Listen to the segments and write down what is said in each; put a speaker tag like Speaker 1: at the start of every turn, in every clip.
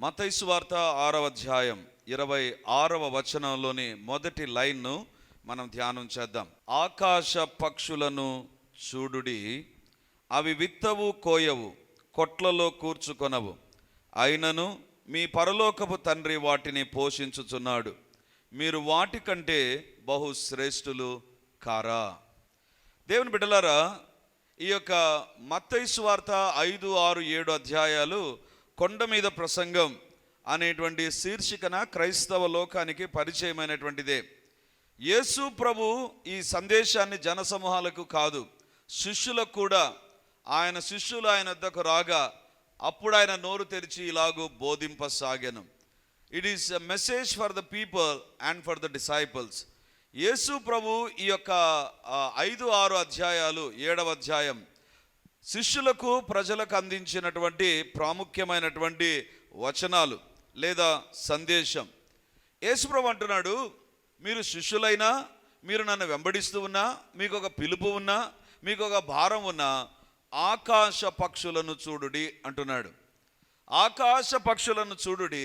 Speaker 1: మతైసు వార్త ఆరవ అధ్యాయం ఇరవై ఆరవ వచనంలోని మొదటి లైన్ను మనం ధ్యానం చేద్దాం. ఆకాశ పక్షులను చూడుడి అవి విత్తవు కోయవు కొట్లలో కూర్చుకొనవు. అయినను మీ పరలోకపు తండ్రి వాటిని పోషించుచున్నాడు. మీరు వాటికంటే బహు శ్రేష్ఠులు కారా? దేవుని బిడ్డలారా ఈ యొక్క మత్తైసు వార్త ఐదు ఆరు ఏడు అధ్యాయాలు కొండ మీద ప్రసంగం అనేటువంటి శీర్షికన క్రైస్తవ లోకానికి పరిచయమైనటువంటిదే. యేసు ప్రభు ఈ సందేశాన్ని జనసమూహాలకు కాదు శిష్యులకు కూడా. ఆయన శిష్యులు ఆయన వద్దకు రాగా అప్పుడు ఆయన నోరు తెరిచి ఇలాగూ బోధింపసాగాను. It is a message for the people and for the disciples యేసు ప్రభు ఈ యొక్క ఐదు ఆరు అధ్యాయాలు ఏడవ అధ్యాయం శిష్యులకు ప్రజలకు అందించినటువంటి ప్రాముఖ్యమైనటువంటి వచనాలు లేదా సందేశం. యేసుప్రభు అంటున్నాడు మీరు శిష్యులైనా మీరు నన్ను వెంబడిస్తూ ఉన్నా మీకు ఒక పిలుపు ఉన్నా మీకు ఒక భారం ఉన్నా ఆకాశ పక్షులను చూడుడి అంటున్నాడు. ఆకాశ పక్షులను చూడుడి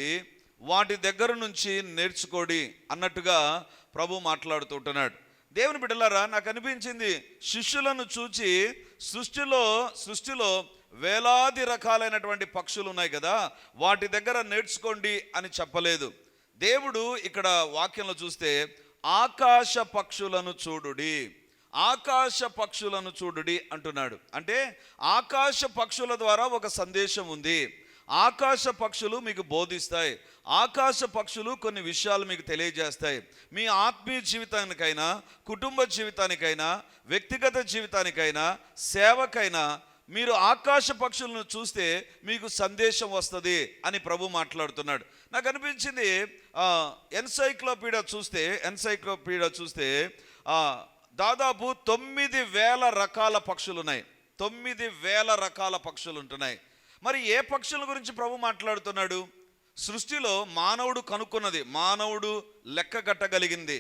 Speaker 1: వాటి దగ్గర నుంచి నేర్చుకోడి అన్నట్టుగా ప్రభు మాట్లాడుతుంటున్నాడు దేవుని బిడ్డలారా నాకు అనిపించింది శిష్యులను చూచి సృష్టిలో సృష్టిలో వేలాది రకాలైనటువంటి పక్షులు ఉన్నాయి కదా వాటి దగ్గర నేర్చుకోండి అని చెప్పలేదు. దేవుడు ఇక్కడ వాక్యంలో చూస్తే ఆకాశ పక్షులను చూడుడి ఆకాశ పక్షులను చూడుడి అంటున్నాడు. అంటే ఆకాశ పక్షుల ద్వారా ఒక సందేశం ఉంది. ఆకాశ పక్షులు మీకు బోధిస్తాయి. ఆకాశ పక్షులు కొన్ని విషయాలు మీకు తెలియజేస్తాయి. మీ ఆత్మీయ జీవితానికైనా కుటుంబ జీవితానికైనా వ్యక్తిగత జీవితానికైనా సేవకైనా మీరు ఆకాశ పక్షులను చూస్తే మీకు సందేశం వస్తుంది అని ప్రభు మాట్లాడుతున్నాడు. నాకు అనిపించింది ఎన్సైక్లోపీడియా చూస్తే ఎన్సైక్లోపీడియా చూస్తే దాదాపు తొమ్మిది వేల రకాల పక్షులు ఉన్నాయి తొమ్మిది వేల రకాల పక్షులు ఉంటున్నాయి మరి ఏ పక్షుల గురించి ప్రభు మాట్లాడుతున్నాడు? సృష్టిలో మానవుడు కనుక్కున్నది మానవుడు లెక్క కట్టగలిగింది.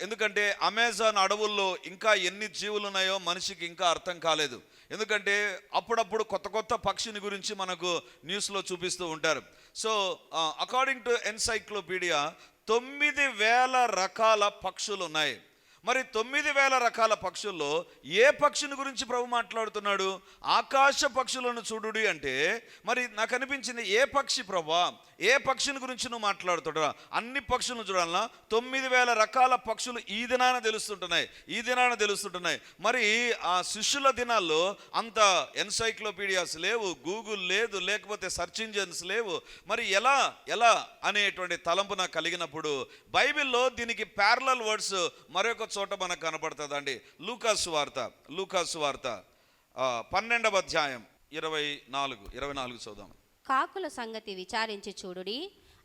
Speaker 1: ఎందుకంటే అమెజాన్ అడవుల్లో ఇంకా ఎన్ని జీవులు ఉన్నాయో మనిషికి ఇంకా అర్థం కాలేదు. ఎందుకంటే అప్పుడప్పుడు కొత్త కొత్త పక్షిని గురించి మనకు న్యూస్లో చూపిస్తూ ఉంటారు. సో అకార్డింగ్ టు ఎన్సైక్లోపీడియా తొమ్మిది వేల రకాల పక్షులు ఉన్నాయి మరి తొమ్మిది వేల రకాల పక్షుల్లో ఏ పక్షిని గురించి ప్రభు మాట్లాడుతున్నాడు? ఆకాశ పక్షులను చూడుడి అంటే మరి నాకు అనిపించింది ఏ పక్షి ప్రభా? ఏ పక్షిని గురించి నువ్వు మాట్లాడుతున్నా అన్ని పక్షులను చూడాలన్నా తొమ్మిది వేల రకాల పక్షులు ఈ దినాన తెలుస్తుంటున్నాయి ఈ దినాన తెలుస్తుంటున్నాయి. మరి ఆ శిష్యుల దినాల్లో అంత ఎన్సైక్లోపీడియాస్ లేవు గూగుల్ లేదు లేకపోతే సెర్చ్ ఇంజన్స్ లేవు. మరి ఎలా ఎలా అనేటువంటి తలంపు నాకు కలిగినప్పుడు బైబిల్లో దీనికి ప్యారలల్ వర్డ్స్ మరొక చోట మనకు కనపడుతుందండి. లూకాసు వార్త లూకాసు వార్త పన్నెండవ అధ్యాయం ఇరవై నాలుగు ఇరవై నాలుగు చూద్దాం
Speaker 2: కాకుల సంగతి విచారించి చూడుడి.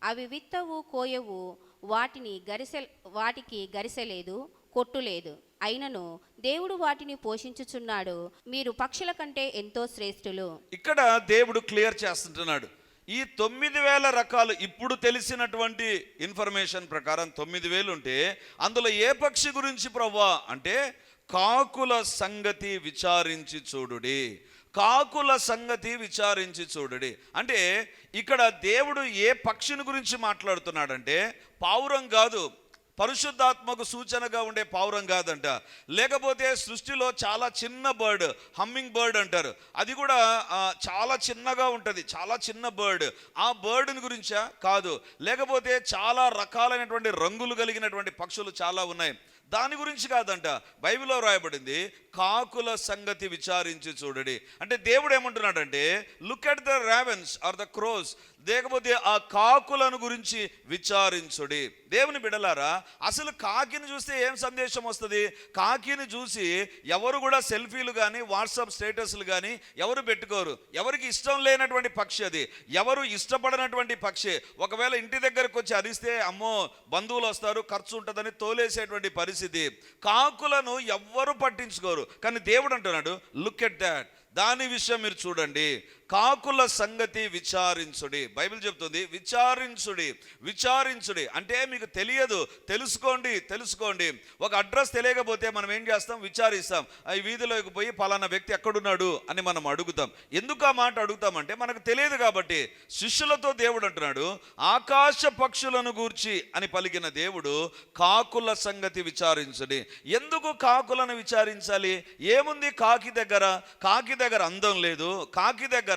Speaker 2: అవి విత్తవు కోయవు వాటిని గరిసె వాటికి గరిసెలేదు కొట్టు లేదు అయినను దేవుడు వాటిని పోషించుచున్నాడు. మీరు పక్షుల కంటే ఎంతో శ్రేష్ఠులు.
Speaker 1: ఇక్కడ దేవుడు క్లియర్ చేస్తుంటున్నాడు. ఈ తొమ్మిది వేల రకాలు ఇప్పుడు తెలిసినటువంటి ఇన్ఫర్మేషన్ ప్రకారం తొమ్మిది వేలు ఉంటే అందులో ఏ పక్షి గురించి ప్రవ్వా? అంటే కాకుల సంగతి విచారించి చూడుడి. కాకుల సంగతి విచారించి చూడుడి. అంటే ఇక్కడ దేవుడు ఏ పక్షిని గురించి మాట్లాడుతున్నాడంటే పావురం కాదు పరిశుద్ధాత్మకు సూచనగా ఉండే పావురం కాదంట. లేకపోతే సృష్టిలో చాలా చిన్న బర్డ్ హమ్మింగ్ బర్డ్ అంటారు. అది కూడా చాలా చిన్నగా ఉంటుంది. చాలా చిన్న బర్డ్. ఆ బర్డ్ని గురించా? కాదు. లేకపోతే చాలా రకాలైనటువంటి రంగులు కలిగినటువంటి పక్షులు చాలా ఉన్నాయి. దాని గురించి కాదంట. బైబిల్లో రాయబడింది కాకుల సంగతి విచారించి చూడడి. అంటే దేవుడు ఏమంటున్నాడంటే look at the ravens or the crows లేకపోతే ఆ కాకులను గురించి విచారించుడి. దేవుని బిడలారా అసలు కాకిని చూస్తే ఏం సందేశం వస్తుంది? కాకిని చూసి ఎవరు కూడా సెల్ఫీలు కానీ వాట్సాప్ స్టేటస్లు కానీ ఎవరు పెట్టుకోరు. ఎవరికి ఇష్టం లేనటువంటి పక్షి అది. ఎవరు ఇష్టపడనటువంటి పక్షి. ఒకవేళ ఇంటి దగ్గరకు వచ్చి అరిస్తే అమ్మో బంధువులు వస్తారు ఖర్చు ఉంటుందని తోలేసేటువంటి పరిస్థితి. కాకులను ఎవ్వరు పట్టించుకోరు. కానీ దేవుడు అంటున్నాడు లుక్ ఎట్ దాట్ దాని విషయం మీరు చూడండి. కాకుల సంగతి విచారించుడి. బైబిల్ చెప్తుంది విచారించుడి విచారించుడి. అంటే మీకు తెలియదు తెలుసుకోండి తెలుసుకోండి. ఒక అడ్రస్ తెలియకపోతే మనం ఏం చేస్తాం? విచారిస్తాం. ఈ వీధిలోకి పోయి పలానా వ్యక్తి ఎక్కడున్నాడు అని మనం అడుగుతాం. ఎందుకు ఆ మాట అడుగుతామంటే మనకు తెలియదు కాబట్టి. శిష్యులతో దేవుడు అంటున్నాడు ఆకాశ పక్షులను గూర్చి అని పలికిన దేవుడు కాకుల సంగతి విచారించుడి. ఎందుకు కాకులను విచారించాలి? ఏముంది కాకి దగ్గర? కాకి దగ్గర అందం లేదు. కాకి దగ్గర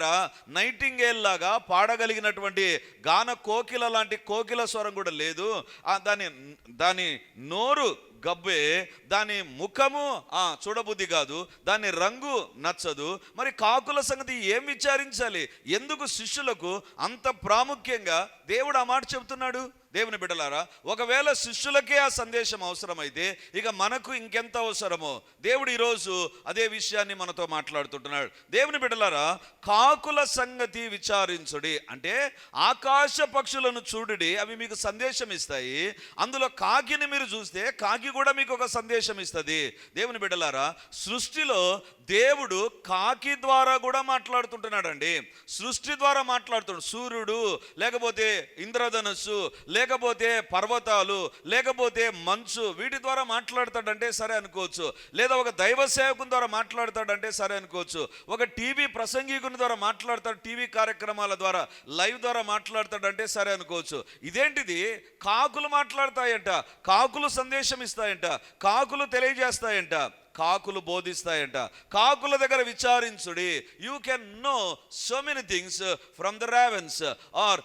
Speaker 1: నైటింగేల్ లాగా పాడగలిగినటువంటి గాన కోకిల లాంటి కోకిల స్వరం కూడా లేదు. ఆ దాని దాని నోరు గబ్బే దాని ముఖము ఆ చూడబుద్ధి కాదు దాని రంగు నచ్చదు. మరి కాకుల సంగతి ఏం విచారించాలి? ఎందుకు శిష్యులకు అంత ప్రాముఖ్యంగా దేవుడు ఆ మాట చెబుతున్నాడు? దేవుని బిడ్డలారా ఒకవేళ శిష్యులకే ఆ సందేశం అవసరమైతే ఇక మనకు ఇంకెంత అవసరమో? దేవుడు ఈరోజు అదే విషయాన్ని మనతో మాట్లాడుతుంటున్నాడు. దేవుని బిడ్డలారా కాకుల సంగతి విచారించుడి. అంటే ఆకాశ పక్షులను చూడుడి అవి మీకు సందేశం ఇస్తాయి. అందులో కాకిని మీరు చూస్తే కాకి కూడా మీకు ఒక సందేశం ఇస్తుంది. దేవుని బిడ్డలారా సృష్టిలో దేవుడు కాకి ద్వారా కూడా మాట్లాడుతుంటున్నాడండి. సృష్టి ద్వారా మాట్లాడుతున్నాడు. సూర్యుడు లేకపోతే ఇంద్రధనస్సు లేకపోతే పర్వతాలు లేకపోతే మంచు వీటి ద్వారా మాట్లాడతాడంటే సరే అనుకోవచ్చు. లేదా ఒక దైవ సేవకుని ద్వారా మాట్లాడతాడంటే సరే అనుకోవచ్చు. ఒక టీవీ ప్రసంగికుని ద్వారా మాట్లాడతాడు టీవీ కార్యక్రమాల ద్వారా లైవ్ ద్వారా మాట్లాడతాడంటే సరే అనుకోవచ్చు. ఇదేంటిది? కాకులు మాట్లాడతాయంట. కాకులు సందేశం తెలియజేస్తాయంట కాకులు తెలియజేస్తాయంట కాకులు బోధిస్తాయంట. కాకుల దగ్గర విచారించుడి you can know so many things from the ravens or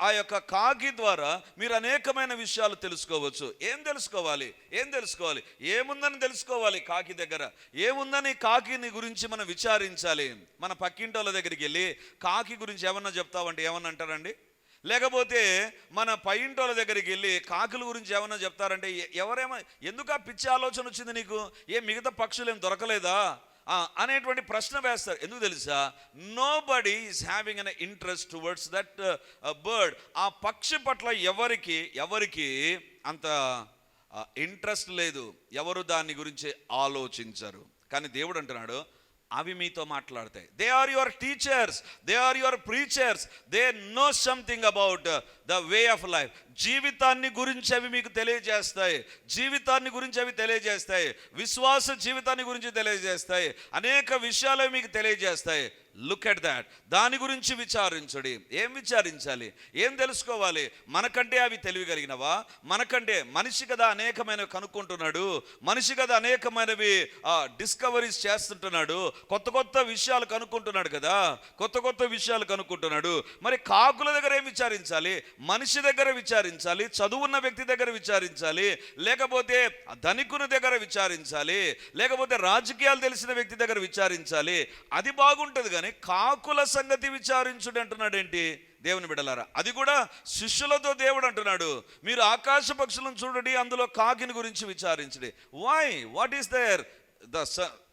Speaker 1: ఆ యొక్క కాకి ద్వారా మీరు అనేకమైన విషయాలు తెలుసుకోవచ్చు. ఏం తెలుసుకోవాలి? ఏం తెలుసుకోవాలి? ఏముందని తెలుసుకోవాలి కాకి దగ్గర? ఏముందని కాకిని గురించి మనం విచారించాలి? మన పక్కింటి వాళ్ళ దగ్గరికి వెళ్ళి కాకి గురించి ఏమన్నా చెప్తావంటే ఏమన్నా అంటారండి లేకపోతే మన పైంటోల దగ్గరికి వెళ్ళి కాకుల గురించి ఏమన్నా చెప్తారంటే ఎవరేమో ఎందుకు ఆ పిచ్చి ఆలోచన వచ్చింది నీకు? ఏ మిగతా పక్షులు ఏం దొరకలేదా? అనేటువంటి ప్రశ్న వేస్తారు. ఎందుకు తెలుసా? Nobody is having an interest towards that bird ఆ పక్షి పట్ల ఎవరికి ఎవరికి అంత uh, ఇంట్రెస్ట్ లేదు. ఎవరు దాని గురించి ఆలోచించరు. కానీ దేవుడు అంటున్నాడు అవి మీతో మాట్లాడతాయి they are your teachers they are your preachers they know something about the way of life. జీవితాన్ని గురించి అవి మీకు తెలియజేస్తాయి. జీవితాన్ని గురించి అవి తెలియజేస్తాయి. విశ్వాస జీవితాన్ని గురించి తెలియజేస్తాయి. అనేక విషయాలు మీకు తెలియజేస్తాయి. లుక్ అట్ దాట్ దాని గురించి విచారించుడి. ఏం విచారించాలి? ఏం తెలుసుకోవాలి? మనకంటే అవి తెలియగలిగినవా? మనకంటే మనిషి కదా అనేకమైనవి కనుక్కుంటున్నాడు. మనిషి కదా అనేకమైనవి డిస్కవరీస్ చేస్తుంటున్నాడు. కొత్త కొత్త విషయాలు కనుక్కుంటున్నాడు కదా. కొత్త కొత్త విషయాలు కనుక్కుంటున్నాడు. మరి కాకుల దగ్గర ఏం విచారించాలి? మనిషి దగ్గర విచారించాలి చదువున్న వ్యక్తి దగ్గర విచారించాలి లేకపోతే ధనికుని దగ్గర విచారించాలి లేకపోతే రాజకీయాలు తెలిసిన వ్యక్తి దగ్గర విచారించాలి అది బాగుంటుంది కానీ కాకుల సంగతి విచారించుడు అంటున్నాడేంటి? దేవుని బిడలారా అది కూడా శిష్యులతో దేవుడు అంటున్నాడు. మీరు ఆకాశ పక్షులను చూడండి అందులో కాకిని గురించి విచారించండి. Why what is there the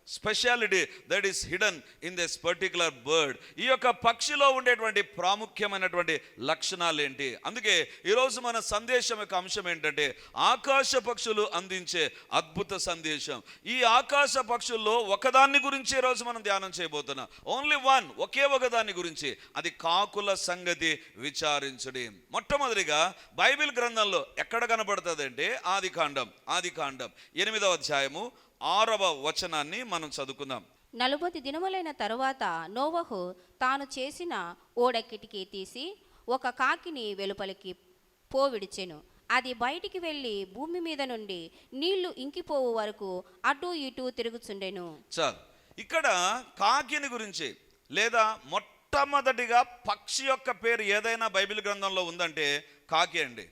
Speaker 1: speciality that is hidden in this particular bird ఈ యొక్క పక్షిలో ఉండేటువంటి ప్రాముఖ్యమైనటువంటి లక్షణాలు ఏంటి? అందుకే ఈరోజు మన సందేశం యొక్క అంశం ఏంటంటే ఆకాశ పక్షులు అందించే అద్భుత సందేశం. ఈ ఆకాశ పక్షుల్లో ఒకదాన్ని గురించి ఈరోజు మనం ధ్యానం చేయబోతున్నాం. ఓన్లీ వన్ ఒకే ఒకదాని గురించి. అది కాకుల సంగతి విచారించడి. మొట్టమొదటిగా బైబిల్ గ్రంథంలో ఎక్కడ కనబడుతుంది అంటే ఆది కాండం ఆది కాండం ఎనిమిదవ అధ్యాయము ఆరవ వచనాన్ని మనం చదువుకుందాం.
Speaker 2: నలుబది దినములైన తరువాత నోవహు తాను చేసిన ఓడ కిటికీ తీసి ఒక కాకిని వెలుపలికి పోవిడిచెను. అది బయటికి వెళ్ళి భూమి మీద నుండి నీళ్ళు ఇంకిపోవు వరకు అటు ఇటు తిరుగుచుండెను.
Speaker 1: చాలు. ఇక్కడ కాకిని గురించి లేదా మొట్టమొదటిగా పక్షి యొక్క పేరు ఏదైనా బైబిల్ గ్రంథంలో ఉందంటే కాకి అండి.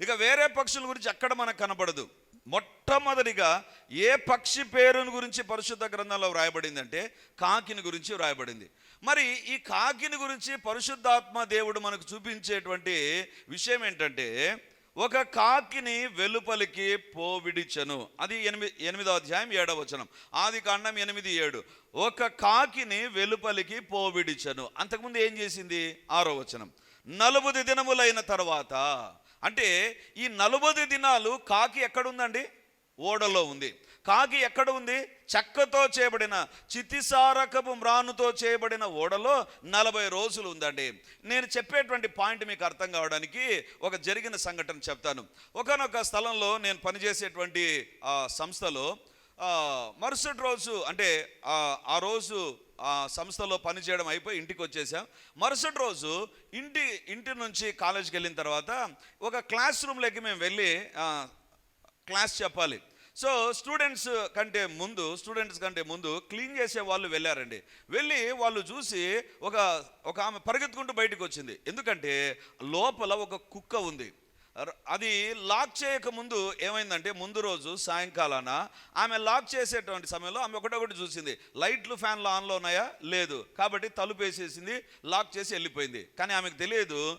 Speaker 1: ఇక వేరే పక్షుల గురించి ఎక్కడ మనకు కనపడదు మొట్టమొదటిగా ఏ పక్షి పేరుని గురించి పరిశుద్ధ గ్రంథంలో వ్రాయబడిందంటే కాకిని గురించి వ్రాయబడింది. మరి ఈ కాకిని గురించి పరిశుద్ధాత్మ దేవుడు మనకు చూపించేటువంటి విషయం ఏంటంటే ఒక కాకిని వెలుపలికి పోవిడిచను. అది ఎనిమిది ఎనిమిదో అధ్యాయం ఏడవ వచనం. ఆది కాండం ఎనిమిది ఏడు. ఒక కాకిని వెలుపలికి పోవిడిచను. అంతకుముందు ఏం చేసింది? ఆరో వచనం. నలుబది దినములైన తర్వాత అంటే ఈ నలభై దినాలు కాకి ఎక్కడుందండి? ఓడలో ఉంది. కాకి ఎక్కడ ఉంది చెక్కతో చేయబడిన చితిసారకపు మ్రానుతో చేయబడిన ఓడలో నలభై రోజులు ఉందండి. నేను చెప్పేటువంటి పాయింట్ మీకు అర్థం కావడానికి ఒక జరిగిన సంఘటన చెప్తాను. ఒకనొక స్థలంలో నేను పనిచేసేటువంటి సంస్థలో మరుసటి రోజు అంటే ఆ, రోజు ఆ సంస్థలో పనిచేయడం అయిపోయి ఇంటికి వచ్చేసాం మరుసటి రోజు ఇంటి ఇంటి నుంచి కాలేజీకి వెళ్ళిన తర్వాత ఒక క్లాస్ రూమ్లోకి మేము వెళ్ళి క్లాస్ చెప్పాలి. సో స్టూడెంట్స్ కంటే ముందు స్టూడెంట్స్ కంటే ముందు క్లీన్ చేసే వాళ్ళు వెళ్ళారండి. వెళ్ళి వాళ్ళు చూసి ఒక ఒక ఆమె పరిగెత్తుకుంటూ బయటకు వచ్చింది ఎందుకంటే లోపల ఒక కుక్క ఉంది. అది లాక్ చేయకముందు ఏమైందంటే ముందు రోజు సాయంకాలాన ఆమె లాక్ చేసేటువంటి సమయంలో ఆమె ఒకటొకటి చూసింది. లైట్లు ఫ్యాన్లు ఆన్లో ఉన్నాయా? లేదు. కాబట్టి తలుపు వేసేసింది లాక్ చేసి వెళ్ళిపోయింది. కానీ ఆమెకు తెలియదు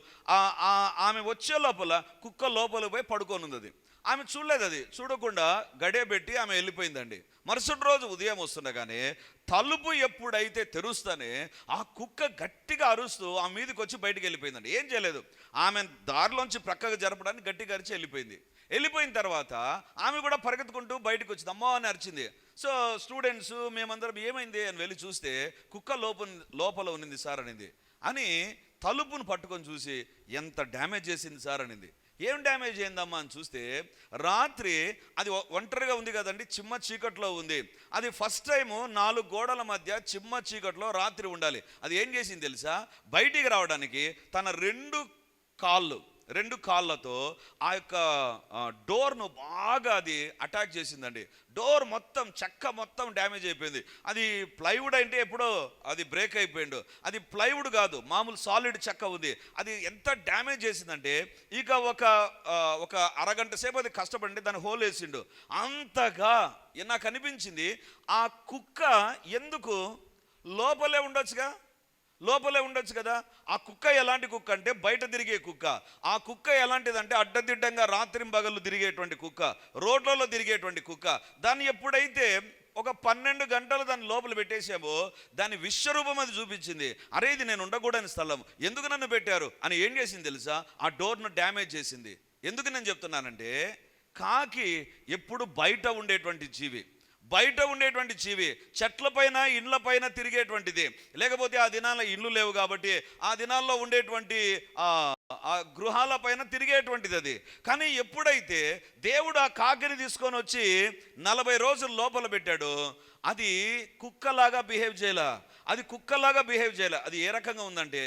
Speaker 1: ఆమె వచ్చే లోపల కుక్క లోపలికి పోయి పడుకొని ఉంది అది. ఆమె చూడలేదు అది. చూడకుండా గడియ పెట్టి ఆమె వెళ్ళిపోయిందండి. మరుసటి రోజు ఉదయం వస్తుండగానే తలుపు ఎప్పుడైతే తెరుస్తానే ఆ కుక్క గట్టిగా అరుస్తూ ఆ మీదకి వచ్చి బయటికి వెళ్ళిపోయిందండి. ఏం చేయలేదు. ఆమె దారిలోంచి ప్రక్కకు జరపడానికి గట్టిగా అరిచి వెళ్ళిపోయింది. వెళ్ళిపోయిన తర్వాత ఆమె కూడా పరిగెత్తుకుంటూ బయటకు వచ్చింది. అమ్మా అని అరిచింది. సో స్టూడెంట్స్ మేమందరం ఏమైంది? అని వెళ్ళి చూస్తే కుక్క లోపల లోపల ఉన్నింది సార్ అనింది. అని తలుపును పట్టుకొని చూసి ఎంత డ్యామేజ్ చేసింది సార్? అనింది. ఏం డ్యామేజ్ అయిందమ్మా అని చూస్తే రాత్రి అది ఒంటరిగా ఉంది కదండి చిమ్మ చీకట్లో ఉంది. అది ఫస్ట్ టైము నాలుగు గోడల మధ్య చిమ్మ చీకట్లో రాత్రి ఉండాలి. అది ఏం చేసింది తెలుసా? బయటికి రావడానికి తన రెండు కాళ్ళు రెండు కాళ్ళతో ఆ యొక్క డోర్ను బాగా అది అటాక్ చేసిందండి. డోర్ మొత్తం చెక్క మొత్తం డ్యామేజ్ అయిపోయింది. అది ప్లైవుడ్ అంటే ఎప్పుడో అది బ్రేక్ అయిపోయిండు. అది ప్లైవుడ్ కాదు మామూలు సాలిడ్ చెక్క ఉంది. అది ఎంత డ్యామేజ్ చేసిందంటే ఇక ఒక ఒక అరగంట సేపు అది కష్టపడి దాన్ని హోల్ వేసిండు. అంతగా నాకు అనిపించింది ఆ కుక్క ఎందుకు లోపలే ఉండొచ్చుగా? లోపలే ఉండొచ్చు కదా. ఆ కుక్క ఎలాంటి కుక్క అంటే బయట తిరిగే కుక్క. ఆ కుక్క ఎలాంటిదంటే అడ్డదిడ్డంగా రాత్రింబగళ్ళు తిరిగేటువంటి కుక్క. రోడ్లలో తిరిగేటువంటి కుక్క. దాన్ని ఎప్పుడైతే ఒక పన్నెండు గంటలు దాన్ని లోపల పెట్టేసామో దాని విశ్వరూపం అది చూపించింది. అరే ఇది నేను ఉండకూడని స్థలం. ఎందుకు నన్ను పెట్టారు? అని ఏం చేసింది తెలుసా? ఆ డోర్ను డ్యామేజ్ చేసింది. ఎందుకు నేను చెప్తున్నానంటే కాకి ఎప్పుడు బయట ఉండేటువంటి జీవి. బయట ఉండేటువంటి జీవి చెట్లపైన ఇండ్లపైన తిరిగేటువంటిది. లేకపోతే ఆ దినాల్లో ఇండ్లు లేవు కాబట్టి ఆ దినాల్లో ఉండేటువంటి ఆ గృహాల గృహాలపైన తిరిగేటువంటిది అది. కానీ ఎప్పుడైతే దేవుడు ఆ కాకిని తీసుకొని వచ్చి నలభై రోజులు లోపల పెట్టాడు అది కుక్కలాగా బిహేవ్ చేయాల. అది కుక్కలాగా బిహేవ్ చేయాలి. అది ఏ రకంగా ఉందంటే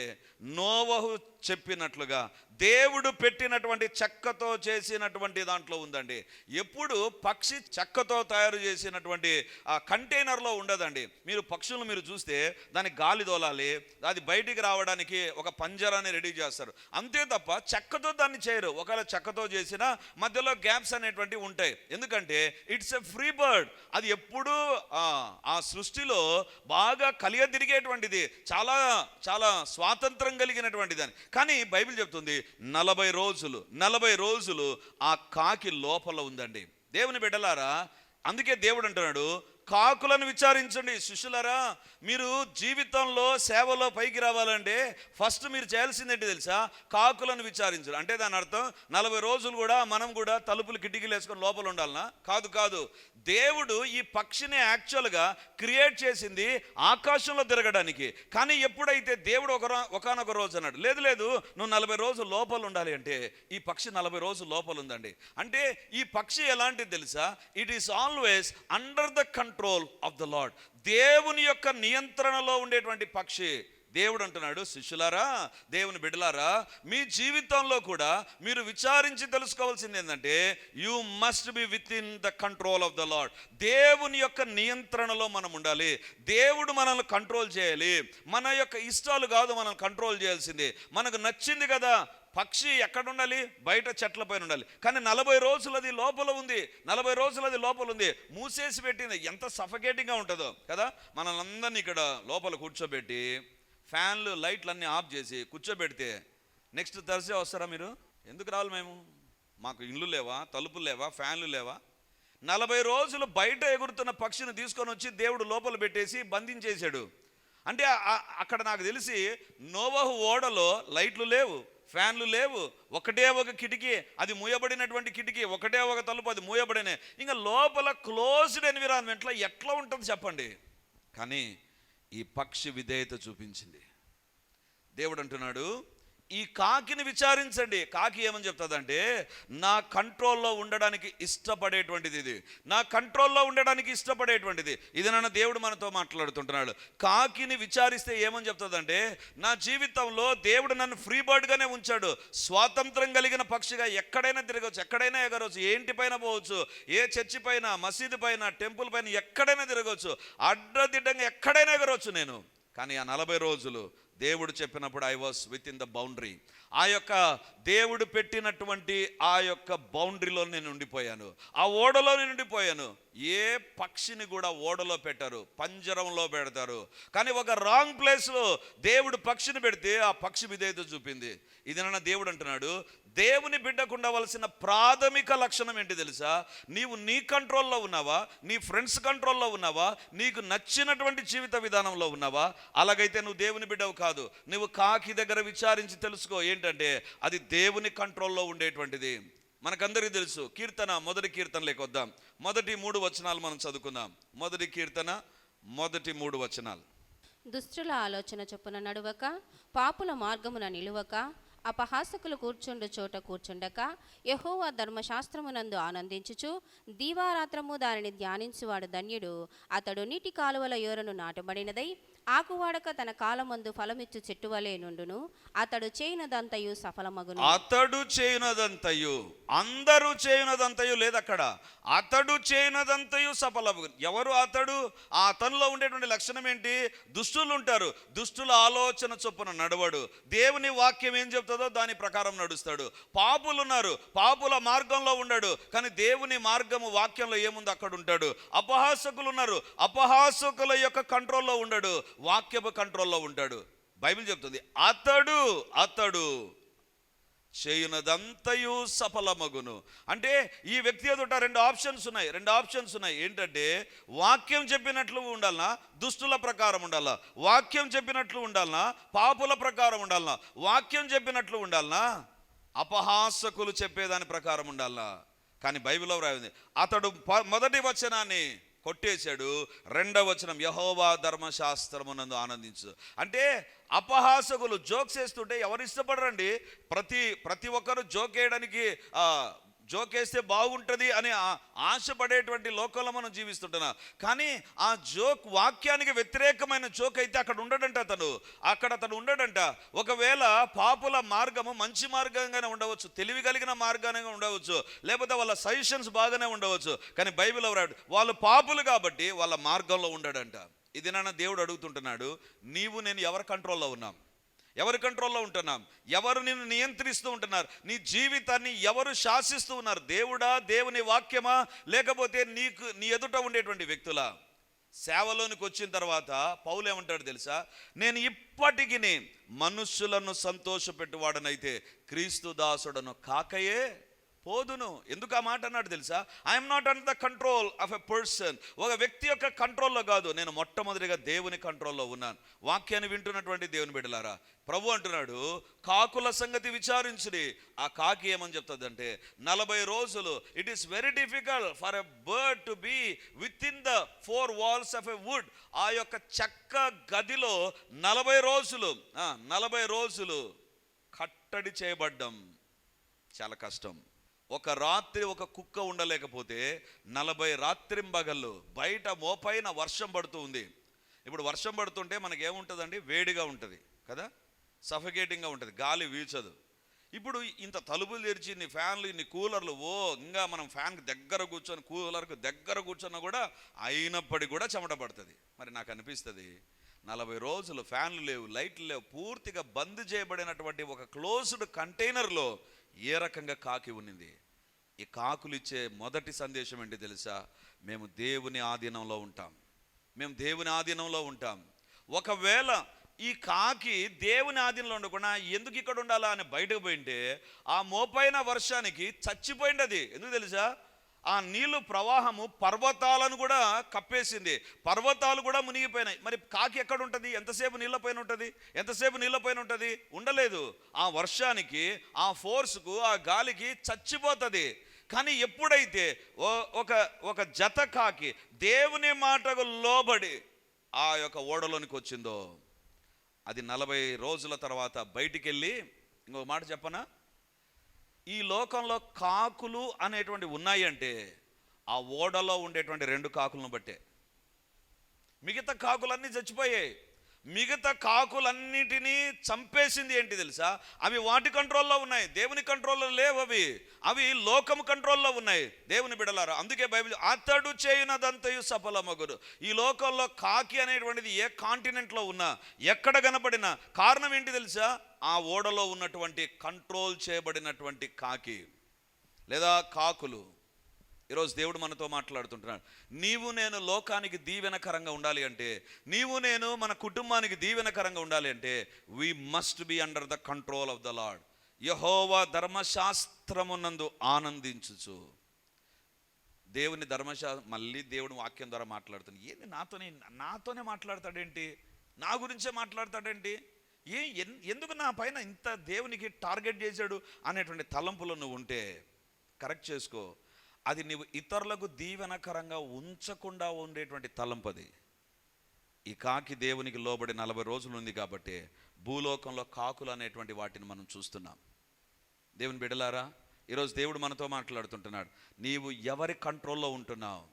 Speaker 1: నోవహు చెప్పినట్లుగా దేవుడు పెట్టినటువంటి చెక్కతో చేసినటువంటి దాంట్లో ఉందండి. ఎప్పుడు పక్షి చెక్కతో తయారు చేసినటువంటి ఆ కంటైనర్లో ఉండదండి. మీరు పక్షులను మీరు చూస్తే దాన్ని గాలి దోలాలి అది బయటికి రావడానికి ఒక పంజరాన్ని రెడీ చేస్తారు. అంతే తప్ప చెక్కతో దాన్ని చేయరు. ఒకవేళ చెక్కతో చేసినా మధ్యలో గ్యాప్స్ అనేటువంటివి ఉంటాయి. ఎందుకంటే ఇట్స్ ఎ ఫ్రీ బర్డ్. అది ఎప్పుడూ ఆ, ఆ సృష్టిలో బాగా కలియ తిరిగేటువంటిది చాలా చాలా స్వాతంత్రం కలిగినటువంటిది అని. కానీ బైబిల్ చెప్తుంది నలభై రోజులు నలభై రోజులు ఆ కాకి లోపల ఉందండి. దేవుని బిడ్డలారా అందుకే దేవుడు అంటున్నాడు కాకులను విచారించండి. శిష్యులరా మీరు జీవితంలో సేవలో పైకి రావాలంటే ఫస్ట్ మీరు చేయాల్సింది ఏంటి తెలుసా? కాకులను విచారించడం. అంటే దాని అర్థం నలభై రోజులు కూడా మనం కూడా తలుపులు కిటికీలు వేసుకొని లోపల ఉండాలనా? కాదు కాదు. దేవుడు ఈ పక్షిని యాక్చువల్గా క్రియేట్ చేసింది ఆకాశంలో తిరగడానికి. కానీ ఎప్పుడైతే దేవుడు ఒక ఒకనొక రోజు అన్నాడు లేదు లేదు నువ్వు నలభై రోజులు లోపల ఉండాలి అంటే ఈ పక్షి నలభై రోజులు లోపల ఉందండి. అంటే ఈ పక్షి ఎలాంటిది తెలుసా? It is always under the control control of the Lord దేవుని యొక్క నియంత్రణలో ఉండేటువంటి పక్షి దేవుడు అంటున్నాడు శిష్యులారా దేవుని బిడలారా మీ జీవితంలో కూడా మీరు విచారించి తెలుసుకోవాల్సింది ఏంటంటే you must be within the control of the Lord దేవుని యొక్క నియంత్రణలో మనం ఉండాలి. దేవుడు మనల్ని కంట్రోల్ చేయాలి. మన యొక్క ఇష్టాలు కాదు మనం కంట్రోల్ చేయాల్సింది. మనకు నచ్చింది కదా పక్షి ఎక్కడ ఉండాలి బయట చెట్ల పైన ఉండాలి. కానీ నలభై రోజులు అది లోపల ఉంది. నలభై రోజులు అది లోపల ఉంది. మూసేసి పెట్టింది. ఎంత సఫకేటింగ్గా ఉంటుందో కదా? మనల్ని ఇక్కడ లోపల కూర్చోబెట్టి ఫ్యాన్లు లైట్లు అన్నీ ఆఫ్ చేసి కూర్చోబెడితే నెక్స్ట్ థర్స్డే వస్తారా మీరు? ఎందుకు రావాలి మేము? మాకు ఇండ్లు లేవా? తలుపులు లేవా? ఫ్యాన్లు లేవా? నలభై రోజులు బయట ఎగురుతున్న పక్షిని తీసుకొని వచ్చి దేవుడు లోపల పెట్టేసి బంధించేశాడు. అంటే అక్కడ నాకు తెలిసి నోవహు ఓడలో లైట్లు లేవు. ఫ్యాన్లు లేవు. ఒకటే ఒక కిటికీ అది మూయబడినటువంటి కిటికీ ఒకటే ఒక తలుపు అది మూయబడిన. ఇంకా లోపల క్లోజ్డ్ ఎన్విరాన్మెంట్లో ఎట్లా ఉంటుంది చెప్పండి? కానీ ఈ పక్షి విధేయత చూపించింది. దేవుడు అంటున్నాడు ఈ కాకిని విచారించండి. కాకి ఏమని చెప్తుందంటే నా కంట్రోల్లో ఉండడానికి ఇష్టపడేటువంటిది ఇది. నా కంట్రోల్లో ఉండడానికి ఇష్టపడేటువంటిది. ఇది నన్ను దేవుడు మనతో మాట్లాడుతుంటున్నాడు. కాకిని విచారిస్తే ఏమని చెప్తుందంటే నా జీవితంలో దేవుడు నన్ను ఫ్రీ బర్డ్గానే ఉంచాడు. స్వాతంత్రం కలిగిన పక్షిగా ఎక్కడైనా తిరగవచ్చు ఎక్కడైనా ఎగరవచ్చు ఏంటి పైన పోవచ్చు ఏ చర్చి పైన మసీదు పైన టెంపుల్ పైన ఎక్కడైనా తిరగవచ్చు అడ్డదిడ్డంగా ఎక్కడైనా ఎగరవచ్చు నేను. కానీ ఆ నలభై రోజులు దేవుడు చెప్పినప్పుడు I was within the boundary ఆ యొక్క దేవుడు పెట్టినటువంటి ఆ యొక్క బౌండరీలో నేను ఉండిపోయాను. ఆ ఓడలో నేను ఉండిపోయాను ఏ పక్షిని కూడా ఓడలో పెట్టారు పంజరంలో పెడతారు. కానీ ఒక రాంగ్ ప్లేస్లో దేవుడు పక్షిని పెడితే ఆ పక్షి విధేయత చూపింది. ఇది నన్న దేవుడు అంటున్నాడు దేవుని బిడ్డకు ఉండవలసిన ప్రాథమిక లక్షణం ఏంటి తెలుసా? నీవు నీ కంట్రోల్లో ఉన్నావా? నీ ఫ్రెండ్స్ కంట్రోల్లో ఉన్నావా? నీకు నచ్చినటువంటి జీవిత విధానంలో ఉన్నావా? అలాగైతే నువ్వు దేవుని బిడ్డవు కాదు. నువ్వు కాకి దగ్గర విచారించి తెలుసుకో. ఏంటంటే అది దేవుని కంట్రోల్లో ఉండేటువంటిది. మనకందరికీ తెలుసు. కీర్తన మొదటి కీర్తనలోకి వద్దాం. మొదటి మూడు వచనాలు మనం చదువుకుందాం. మొదటి కీర్తన మొదటి మూడు వచనాలు.
Speaker 2: దుష్టుల ఆలోచన చొప్పున నడువక పాపుల మార్గమున నిలువక అపహాసకులు కూర్చుండు చోట కూర్చుండక యహోవా ధర్మశాస్త్రమునందు ఆనందించుచు దీవారాత్రము దానిని ధ్యానించువాడు ధన్యుడు. అతడు నీటి కాలువల యోరను నాటబడినదై ఆకువాడక తన కాలమందు ఫలమిచ్చు చెట్టు వలె నుండును. అతడు చేయనదంతయు సఫలమగును.
Speaker 1: అతడు చేయనదంతయు అందరూ చేయనదంతయు లేదు అక్కడ అతడు చేయనదంతయు సఫలమగును. ఎవరు అతడు? ఆ అతనిలో ఉండేటువంటి లక్షణం ఏంటి దుష్టులు ఉంటారు దుష్టుల ఆలోచన చొప్పున నడవడు. దేవుని వాక్యం ఏం చెప్తుందో దాని ప్రకారం నడుస్తాడు. పాపులు ఉన్నారు పాపుల మార్గంలో ఉండడు. కానీ దేవుని మార్గము వాక్యంలో ఏముందో? అక్కడ ఉంటాడు అపహాసకులు ఉన్నారు అపహాసకుల యొక్క కంట్రోల్లో ఉండడు. వాక్యపు కంట్రోల్లో ఉంటాడు. బైబిల్ చెప్తుంది అతడు అతడు చేయునదంతయు సఫలమగును. అంటే ఈ వ్యక్తి ఎదుట రెండు ఆప్షన్స్ ఉన్నాయి. రెండు ఆప్షన్స్ ఉన్నాయి. ఏంటంటే వాక్యం చెప్పినట్లు ఉండాలనా? దుష్టుల ప్రకారం ఉండాలా వాక్యం చెప్పినట్లు ఉండాలనా? పాపుల ప్రకారం ఉండాలనా? వాక్యం చెప్పినట్లు ఉండాలనా? అపహాసకులు చెప్పేదాని ప్రకారం ఉండాలనా? కానీ బైబిల్లో వ్రాయింది అతడు మొదటి వచనాన్ని కొట్టేశాడు. రెండవ వచనం యహోవా ధర్మశాస్త్రమునందు ఆనందించు. అంటే అపహాసకులు జోక్స్ వేస్తుంటే ఎవరు ఇష్టపడరండి? ప్రతి ప్రతి ఒక్కరు జోక్ వేయడానికి జోకేస్తే బాగుంటుంది అని ఆశపడేటువంటి లోకంలో మనం జీవిస్తుంటున్నాం. కానీ ఆ జోక్ వాక్యానికి వ్యతిరేకమైన జోక్ అయితే అక్కడ ఉండడంట అతను. అక్కడ అతను ఉండడంట. ఒకవేళ పాపుల మార్గము మంచి మార్గంగానే ఉండవచ్చు తెలివి కలిగిన మార్గంగా ఉండవచ్చు లేకపోతే వాళ్ళ సజెషన్స్ బాగానే ఉండవచ్చు కానీ బైబిల్ ఎవరాడు వాళ్ళు పాపులు కాబట్టి వాళ్ళ మార్గంలో ఉండడంట. ఇది నాన్న దేవుడు అడుగుతుంటున్నాడు నీవు నేను ఎవరి కంట్రోల్లో ఉన్నాం? ఎవరి కంట్రోల్లో ఉంటున్నాం? ఎవరు నిన్ను నియంత్రిస్తూ ఉంటున్నారు? నీ జీవితాన్ని ఎవరు శాసిస్తూ ఉన్నారు? దేవుడా దేవుని వాక్యమా? లేకపోతే నీకు నీ ఎదుట ఉండేటువంటి వ్యక్తులా? సేవలోనికి వచ్చిన తర్వాత పౌలు ఏమంటాడు తెలుసా? నేను ఇప్పటికి మనుషులను సంతోషపెట్టువాడనైతే క్రీస్తు దాసుడను కాకయే పోదును. ఎందుకు ఆ మాట అన్నాడు తెలుసా? I'm not and the control of a person ఒక వ్యక్తి యొక్క కంట్రోల్లో కాదు. నేను మొట్టమొదటిగా దేవుని కంట్రోల్లో ఉన్నాను. వాక్యాన్ని వింటున్నటువంటి దేవుని బిడ్డలారా ప్రభు అంటున్నాడు కాకుల సంగతి విచారించుడి. ఆ కాకి ఏమని చెప్తుందంటే నలభై రోజులు it is very difficult for a bird to be within the four walls of a wood ఆ యొక్క చెక్క గదిలో నలభై రోజులు నలభై రోజులు కట్టడి చేయబడ్డం చాలా కష్టం. ఒక రాత్రి ఒక కుక్క ఉండలేకపోతే నలభై రాత్రింబగళ్ళు బయట మోపైన వర్షం పడుతూ ఉంది. ఇప్పుడు వర్షం పడుతుంటే మనకేముంటుందండి? వేడిగా ఉంటుంది కదా? సఫకేటింగ్గా ఉంటుంది గాలి వీచదు ఇప్పుడు ఇంత తలుపులు తెరిచి ఇన్ని ఫ్యాన్లు ఇన్ని కూలర్లు ఓ ఇంకా మనం ఫ్యాన్కి దగ్గర కూర్చొని కూలర్కు దగ్గర కూర్చున్నా కూడా అయినప్పటికీ కూడా చెమట పడుతుంది. మరి నాకు అనిపిస్తుంది నలభై రోజులు ఫ్యాన్లు లేవు లైట్లు లేవు పూర్తిగా బంద్ చేయబడినటువంటి ఒక క్లోజ్డ్ కంటైనర్లో ఏ రకంగా కాకి ఉన్నింది? ఈ కాకులు ఇచ్చే మొదటి సందేశం ఏంటి తెలుసా? మేము దేవుని ఆధీనంలో ఉంటాం. మేము దేవుని ఆధీనంలో ఉంటాం. ఒకవేళ ఈ కాకి దేవుని ఆధీనంలో ఉండకుండా ఎందుకు ఇక్కడ ఉండాలా అని బయటకు పోయింటే ఆ మోపైన వర్షానికి చచ్చిపోయింది అది. ఎందుకు తెలుసా? ఆ నీళ్ళు ప్రవాహము పర్వతాలను కూడా కప్పేసింది. పర్వతాలు కూడా మునిగిపోయినాయి. మరి కాకి ఎక్కడ ఉంటుంది? ఎంతసేపు నీళ్ళపైన ఉంటుంది? ఎంతసేపు నీళ్ళపైన ఉంటుంది? ఉండలేదు. ఆ వర్షానికి ఆ ఫోర్స్కు ఆ గాలికి చచ్చిపోతుంది. కానీ ఎప్పుడైతే ఓ- ఒక ఒక జత కాకి దేవుని మాటకు లోబడి ఆ యొక్క ఓడలోనికి వచ్చిందో అది నలభై రోజుల తర్వాత బయటికి వెళ్ళి ఇంకొక మాట చెప్పనా? ఈ లోకంలో కాకులు అనేటువంటి ఉన్నాయంటే ఆ ఓడలో ఉండేటువంటి రెండు కాకులను బట్టే. మిగతా కాకులన్నీ చచ్చిపోయాయి. మిగతా కాకులన్నిటినీ చంపేసింది ఏంటి తెలుసా? అవి వాటి కంట్రోల్లో ఉన్నాయి దేవుని కంట్రోల్లో లేవు అవి. అవి లోకము కంట్రోల్లో ఉన్నాయి దేవుని బిడలారు. అందుకే బైబిల్ అతడు చేయనదంతయు సఫలమగురు ఈ లోకంలో కాకి అనేటువంటిది ఏ కాంటినెంట్లో ఉన్నా ఎక్కడ కనపడినా కారణం ఏంటి తెలుసా? ఆ ఓడలో ఉన్నటువంటి కంట్రోల్ చేయబడినటువంటి కాకి లేదా కాకులు. ఈరోజు దేవుడు మనతో మాట్లాడుతుంటున్నాడు. నీవు నేను లోకానికి దీవెనకరంగా ఉండాలి అంటే నీవు నేను మన కుటుంబానికి దీవెనకరంగా ఉండాలి అంటే we must be under the control of the Lord యహోవా ధర్మశాస్త్రమునందు ఆనందించుచు. దేవుని ధర్మశా మళ్ళీ దేవుని వాక్యం ద్వారా మాట్లాడుతుంది ఏంది నాతోనే నాతోనే మాట్లాడతాడేంటి? నా గురించే మాట్లాడతాడేంటి? ఏ ఎన్- ఎందుకు నా పైన ఇంత దేవునికి టార్గెట్ చేశాడు అనేటువంటి తలంపులో నువ్వు ఉంటే కరెక్ట్ చేసుకో. అది నీవు ఇతరులకు దీవెనకరంగా ఉంచకుండా ఉండేటువంటి తలంపది ఈ కాకి దేవునికి లోబడి నలభై రోజులు ఉంది కాబట్టి భూలోకంలో కాకులు అనేటువంటి వాటిని మనం చూస్తున్నాం. దేవుని బిడలారా ఈరోజు దేవుడు మనతో మాట్లాడుతుంటున్నాడు. నీవు ఎవరి కంట్రోల్లో ఉంటున్నావు?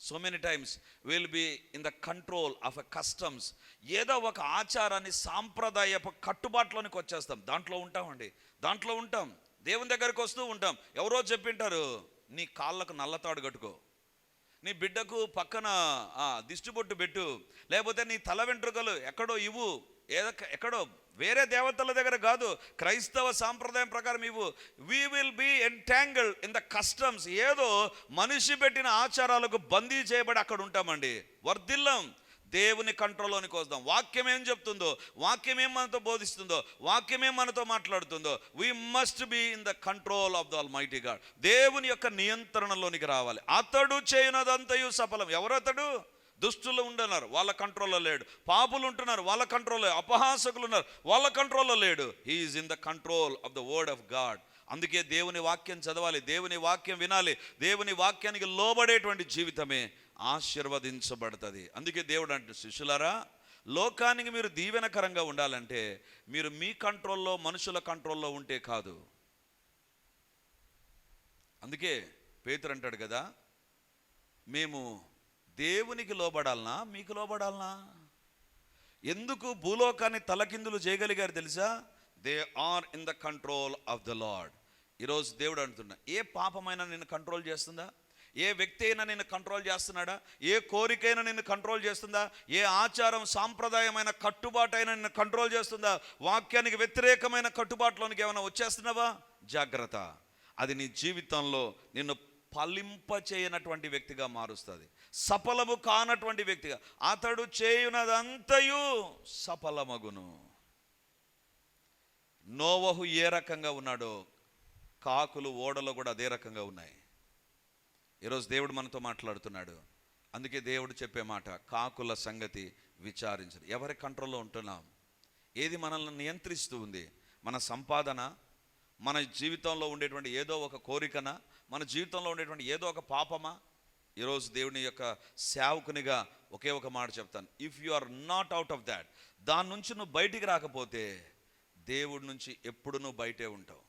Speaker 1: So many times will be in the control of a customs ఏదో ఒక ఆచారాన్ని సాంప్రదాయపు కట్టుబాట్లోనికి వచ్చేస్తాం. దాంట్లో ఉంటామండి. దాంట్లో ఉంటాం. దేవుని దగ్గరికి వస్తూ ఉంటాం. ఎవరో చెప్పింటారు నీ కాళ్ళకు నల్లతాడు కట్టుకో. నీ బిడ్డకు పక్కన ఆ, దిష్టిబొట్టు పెట్టు. లేకపోతే నీ తల వెంట్రుకలు ఎక్కడో ఇవ్వు. ఏదో ఎక్కడో వేరే దేవతల దగ్గర కాదు. క్రైస్తవ సాంప్రదాయం ప్రకారం ఇవ్వు. We will be entangle in the customs ఏదో మనిషి పెట్టిన ఆచారాలకు బందీ చేయబడి అక్కడ ఉంటామండి. వర్ధిల్లం. దేవుని కంట్రోల్లోనికి వస్తాం. వాక్యం ఏం చెప్తుందో వాక్యం ఏం మనతో బోధిస్తుందో వాక్యం ఏం మనతో మాట్లాడుతుందో we must be in the control of the almighty God దేవుని యొక్క నియంత్రణలోనికి రావాలి. అతడు చేయనదంతయు సఫలం. ఎవరతడు? దుష్టులు ఉండన్నారు వాళ్ళ కంట్రోల్లో లేడు. పాపులు ఉంటున్నారు. వాళ్ళ కంట్రోల్లో అపహాసకులు ఉన్నారు. వాళ్ళ కంట్రోల్లో లేడు. He is in the control of the word of God అందుకే దేవుని వాక్యం చదవాలి. దేవుని వాక్యం వినాలి. దేవుని వాక్యానికి లోబడేటువంటి జీవితమే ఆశీర్వదించబడుతుంది. అందుకే దేవుడు అంటే శిష్యులారా లోకానికి మీరు దీవెనకరంగా ఉండాలంటే మీరు మీ కంట్రోల్లో మనుషుల కంట్రోల్లో ఉంటే కాదు. అందుకే పేతురు అంటాడు కదా మేము దేవునికి లోబడాలనా? మీకు లోబడాలనా? ఎందుకు భూలోకాన్ని తలకిందులు చేయగలిగారు తెలుసా? They are in the control of the Lord ఈరోజు దేవుడు అంటున్నా ఏ పాపమైనా నేను కంట్రోల్ చేస్తుందా? ఏ వ్యక్తి అయినా నిన్ను కంట్రోల్ చేస్తున్నాడా? ఏ కోరికైనా నిన్ను కంట్రోల్ చేస్తుందా? ఏ ఆచారం సాంప్రదాయమైన కట్టుబాటు అయినా నిన్ను కంట్రోల్ చేస్తుందా? వాక్యానికి వ్యతిరేకమైన కట్టుబాటులోనికి ఏమైనా వచ్చేస్తున్నావా? జాగ్రత్త. అది నీ జీవితంలో నిన్ను ఫలింప చేయనటువంటి వ్యక్తిగా మారుస్తుంది. సఫలము కానటువంటి వ్యక్తిగా. అతడు చేయునదంతయు సఫలమగును. నోవహు ఏ రకంగా ఉన్నాడో కాకులు ఓడలో కూడా అదే రకంగా ఉన్నాయి. ఈరోజు దేవుడు మనతో మాట్లాడుతున్నాడు. అందుకే దేవుడు చెప్పే మాట కాకుల సంగతి విచారించరు. ఎవరి కంట్రోల్లో ఉంటున్నాం? ఏది మనల్ని నియంత్రిస్తూ ఉంది? మన సంపాదన మన జీవితంలో ఉండేటువంటి ఏదో ఒక కోరికన? మన జీవితంలో ఉండేటువంటి ఏదో ఒక పాపమా? ఈరోజు దేవుని యొక్క సేవకునిగా ఒకే ఒక మాట చెప్తాను. If you are not out of that దాని నుంచి నువ్వు బయటికి రాకపోతే దేవుడి నుంచి ఎప్పుడు నువ్వు బయటే ఉంటావు.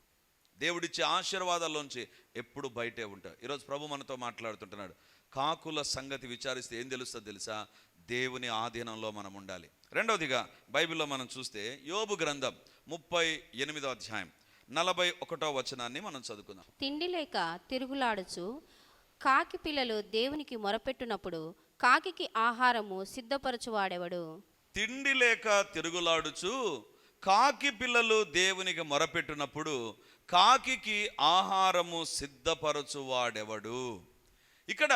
Speaker 1: దేవుడిచ్చే ఆశీర్వాదాల్లోంచి ఎప్పుడు బయటే ఉంటావు ఈరోజు ప్రభు మనతో మాట్లాడుతుంటున్నాడు. కాకుల సంగతి విచారిస్తే ఏం తెలుస్తుందో తెలుసా? దేవుని ఆధీనంలో మనం ఉండాలి. రెండవదిగా బైబిల్లో మనం చూస్తే యోబు గ్రంథం ముప్పై ఎనిమిదో అధ్యాయం నలభై ఒకటో వచనాన్ని మనం చదువుకుందాం.
Speaker 2: తిండి లేక తిరుగులాడుచు కాకి పిల్లలు దేవునికి మొరపెట్టునప్పుడు కాకికి ఆహారము సిద్ధపరచువాడెవడు?
Speaker 1: తిండి లేక తిరుగులాడుచు కాకి పిల్లలు దేవునికి మొరపెట్టినప్పుడు కాకికి ఆహారము సిద్ధపరచువాడెవడు? ఇక్కడ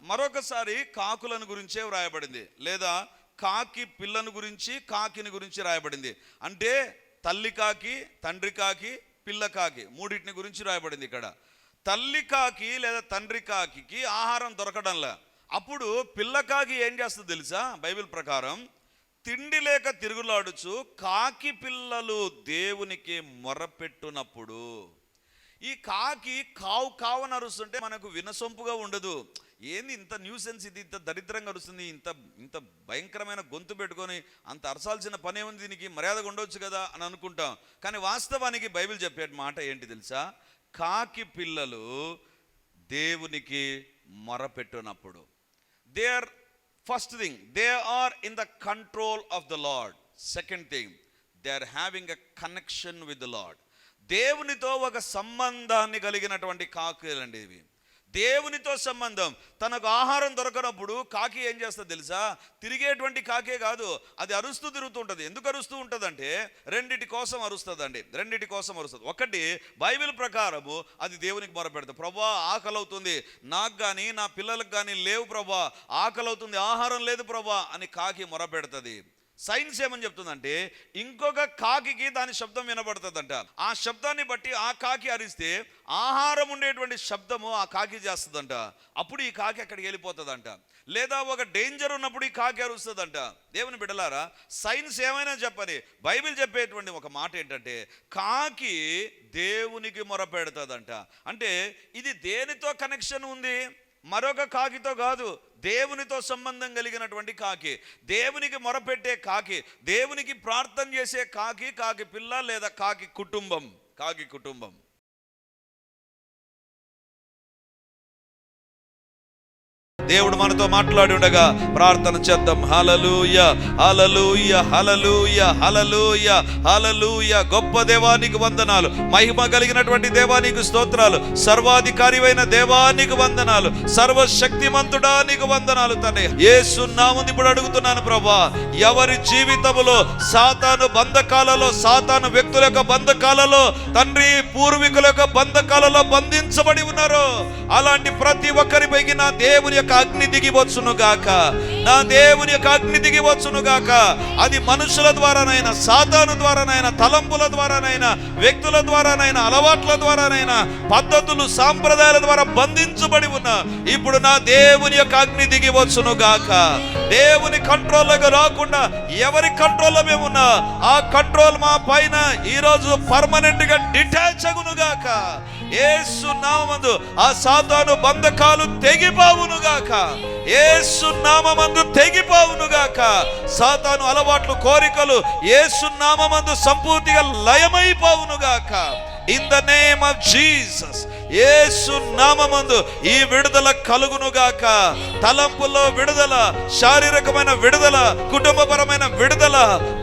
Speaker 1: మరొకసారి కాకులను గురించే వ్రాయబడింది. లేదా కాకి పిల్లను గురించి కాకిని గురించి రాయబడింది. అంటే తల్లి కాకి తండ్రి కాకి పిల్ల కాకి మూడింటిని గురించి రాయబడింది ఇక్కడ. తల్లి కాకి లేదా తండ్రి కాకి ఆహారం దొరకడంలా. అప్పుడు పిల్ల కాకి ఏం చేస్తుంది తెలుసా? బైబిల్ ప్రకారం తిండి లేక తిరుగులాడుచు కాకి పిల్లలు దేవునికి మొరపెట్టునప్పుడు ఈ కాకి కావు కావని అరుస్తుంటే మనకు వినసొంపుగా ఉండదు. ఏంది ఇంత న్యూసెన్స్ ఇది ఇంత దరిద్రంగా అరుస్తుంది ఇంత ఇంత భయంకరమైన గొంతు పెట్టుకొని అంత అరసాల్సిన పనే ఉంది దీనికి? మర్యాదగా ఉండొచ్చు కదా అని అనుకుంటాం. కానీ వాస్తవానికి బైబిల్ చెప్పే మాట ఏంటి తెలుసా? కాకి పిల్లలు దేవునికి మొరపెట్టునప్పుడు. They are first thing they are in the control of the Lord second thing they are having a connection with the Lord దేవునితో ఒక సంబంధాన్ని కలిగినటువంటి కాకులండి ఇవి. దేవునితో సంబంధం. తనకు ఆహారం దొరకనప్పుడు కాకి ఏం చేస్తుంది తెలుసా? తిరిగేటువంటి కాకే కాదు అది అరుస్తూ తిరుగుతుంటుంది ఎందుకు అరుస్తూ ఉంటుందంటే రెండిటి కోసం అరుస్తుందండి. రెండిటి కోసం అరుస్తుంది. ఒకటి బైబిల్ ప్రకారము అది దేవునికి మొరపెడుతుంది. ప్రభా ఆకలి అవుతుంది నాకు కానీ నా పిల్లలకు కానీ లేవు ప్రభా. ఆకలి అవుతుంది ఆహారం లేదు ప్రభా అని కాకి మొరపెడుతుంది. సైన్స్ ఏమని చెప్తుందంటే ఇంకొక కాకికి దాని శబ్దం వినబడుతుందంట. ఆ శబ్దాన్ని బట్టి ఆ కాకి అరిస్తే ఆహారం ఉండేటువంటి శబ్దము ఆ కాకి చేస్తుందంట. అప్పుడు ఈ కాకి అక్కడికి వెళ్ళిపోతుందంట. లేదా ఒక డేంజర్ ఉన్నప్పుడు ఈ కాకి అరుస్తుందంట. దేవుని బిడలారా సైన్స్ ఏమైనా చెప్పని బైబిల్ చెప్పేటువంటి ఒక మాట ఏంటంటే కాకి దేవునికి మొరపెడుతుందంట. అంటే ఇది దేనితో కనెక్షన్ ఉంది? మరొక కాకితో కాదు దేవునితో సంబంధం కలిగినటువంటి కాకి. దేవునికి మొరపెట్టే కాకి దేవునికి ప్రార్థన చేసే కాకి కాకి పిల్ల లేదా కాకి కుటుంబం కాకి కుటుంబం. దేవుడు మనతో మాట్లాడి ఉండగా ప్రార్థన చేద్దాం. హలలుయ హలలుయ హలలుయ హలలుయ హలలుయ గొప్ప దేవానికి వందనాలు. మహిమ కలిగినటువంటి దేవానికి స్తోత్రాలు. సర్వాధికారివైన దేవానికి వందనాలు. సర్వశక్తిమంతుడా నీకు వందనాలు తండ్రి. యేసు నామని ఇప్పుడు అడుగుతున్నాను ప్రభా ఎవరి జీవితములో సాతాను బంధకాలలో సాతాను వ్యక్తుల యొక్క బంధకాలలో తండ్రి పూర్వీకుల యొక్క బంధకాలలో బంధించబడి ఉన్నారో అలాంటి ప్రతి ఒక్కరిపైకి నా దేవుని యొక్క అగ్ని దిగివచ్చును గాక. నా దేవుని యొక్క అగ్ని దిగివచ్చును గాక. అది మనుషుల ద్వారానైనా సాతాను ద్వారానైనా తలంపుల ద్వారానైనా వ్యక్తుల ద్వారానైనా అలవాట్ల ద్వారానైనా పద్ధతులు సాంప్రదాయాల ద్వారా బంధించబడి ఉన్న ఇప్పుడు నా దేవుని యొక్క అగ్ని దిగివచ్చును గాక. దేవుని కంట్రోల్లోకి రాకుండా ఎవరి కంట్రోల్లో మేమున్నా ఆ కంట్రోల్ మా పైన ఈరోజు పర్మనెంట్గా డిటాచ్ అగునుగాక ఏసు నామందు ఆ సాతాను బంధకాలు తెగిపోవును గాక. ఏసు నామందు తెగిపోవును గాక. సాతాను అలవాట్లు కోరికలు ఏసు నామందు సంపూర్తిగా లయమైపోవును గాక. In the name of Jesus యేసు నామందు ఈ విడుదల కలుగును గాక. తలంపుల్లో విడుదల శారీరకమైన విడుదల కుటుంబపరమైన విడుదల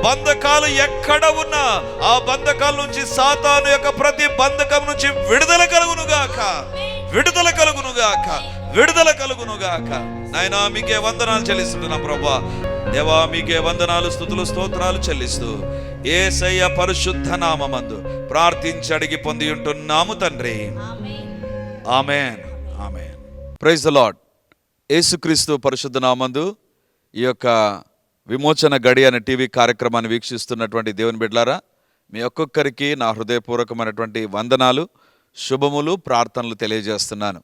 Speaker 1: బంధకాలు ఎక్కడ ఉన్నా ఆ బంధకాల నుంచి సాతాను యొక్క ప్రతి బంధకం నుంచి విడుదల కలుగును గాక. విడుదల కలుగును గాక. విడుదల కలుగునుగాక. నాయనా మీకే వందనాలు చెల్లిస్తున్నాం ప్రభా. దేవా మీకే వందనాలు స్థుతులు స్తోత్రాలు చెల్లిస్తూ ఏసయ్య పరిశుద్ధ నామందు ప్రార్థించి అడిగి పొంది ఉంటున్నాము తండ్రి. Amen. Amen. Praise the Lord యేసుక్రీస్తు పరిశుద్ధ నామందు ఈ యొక్క విమోచన గడి అనే టీవీ కార్యక్రమాన్ని వీక్షిస్తున్నటువంటి దేవుని బిడ్డలారా మీ ఒక్కొక్కరికి నా హృదయపూర్వకమైనటువంటి వందనాలు శుభములు ప్రార్థనలు తెలియజేస్తున్నాను.